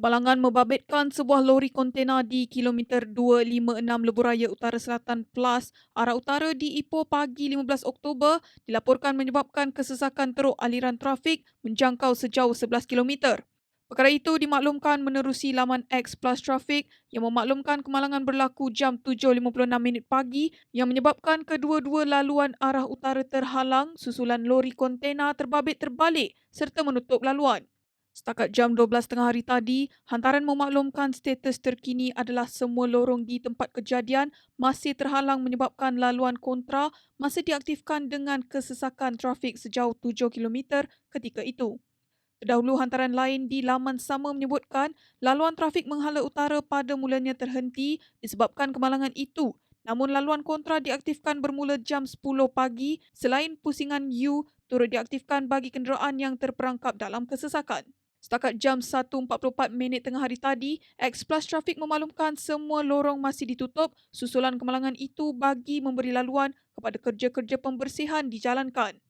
Kemalangan membabitkan sebuah lori kontena di kilometer 256 Lebuh Raya Utara Selatan Plus arah utara di Ipoh pagi 15 Oktober dilaporkan menyebabkan kesesakan teruk aliran trafik menjangkau sejauh 11 kilometer. Perkara itu dimaklumkan menerusi laman X Plus Traffic yang memaklumkan kemalangan berlaku jam 7.56 minit pagi yang menyebabkan kedua-dua laluan arah utara terhalang susulan lori kontena terbabit terbalik serta menutup laluan. Setakat jam 12.30 hari tadi, hantaran memaklumkan status terkini adalah semua lorong di tempat kejadian masih terhalang menyebabkan laluan kontra masih diaktifkan dengan kesesakan trafik sejauh 7 km ketika itu. Terdahulu hantaran lain di laman sama menyebutkan laluan trafik menghala utara pada mulanya terhenti disebabkan kemalangan itu. Namun laluan kontra diaktifkan bermula jam 10 pagi selain pusingan U turut diaktifkan bagi kenderaan yang terperangkap dalam kesesakan. Setakat jam 1.44 minit tengah hari tadi, X Plus Traffic memaklumkan semua lorong masih ditutup susulan kemalangan itu bagi memberi laluan kepada kerja-kerja pembersihan dijalankan.